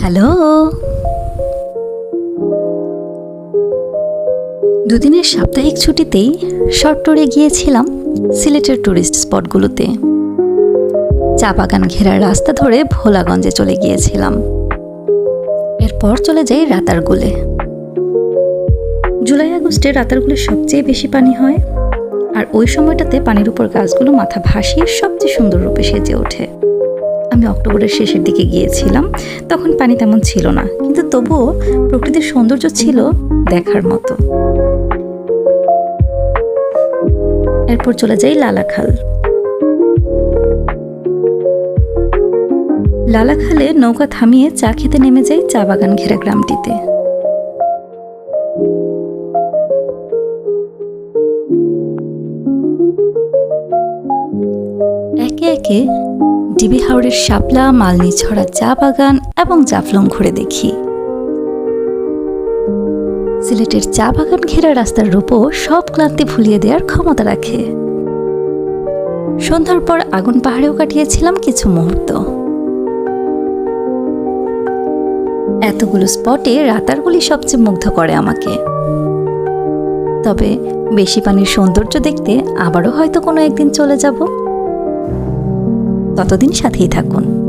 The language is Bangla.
হ্যালো? দুদিনের সাপ্তাহিক ছুটিতেই শর্ট ট্যুরে গিয়েছিলাম সিলেটের ট্যুরিস্ট স্পটগুলোতে। চা বাগান ঘেরার রাস্তা ধরে ভোলাগঞ্জে চলে গিয়েছিলাম। এরপর চলে যাই রাতারগুলে। জুলাই, আগস্টে রাতারগুলে সবচেয়ে বেশি পানি হয়, আর ওই সময়টাতে পানির উপর গাছগুলো মাথা ভাসিয়ে সবচেয়ে সুন্দর রূপে সেজে ওঠে। আমি অক্টোবরের শেষের দিকে গিয়েছিলাম, তখন পানি তেমন ছিল না, কিন্তু তবুও প্রকৃতির সৌন্দর্য ছিল দেখার মতো। এরপর চলে যাই লালাখাল লালাখালে নৌকা থামিয়ে চা খেতে নেমে যাই চা বাগান ঘেরা গ্রামটিতে। একে একে ডিবি হাওড়ের শাপলা, মালনি ছড়া চা বাগান এবং জাফলং ঘুরে দেখি। সিলেটের চা বাগান ঘেরা রাস্তার রূপও সব ক্লান্তি ভুলিয়ে দেওয়ার ক্ষমতা রাখে। সন্ধ্যার পর আগুন পাহাড়েও কাটিয়েছিলাম কিছু মুহূর্ত। এতগুলো স্পটে রাতারগুলি সবচেয়ে মুগ্ধ করে আমাকে। তবে বেশি পানির সৌন্দর্য দেখতে আবারও হয়তো কোনো একদিন চলে যাব। ততদিন সাথেই থাকুন।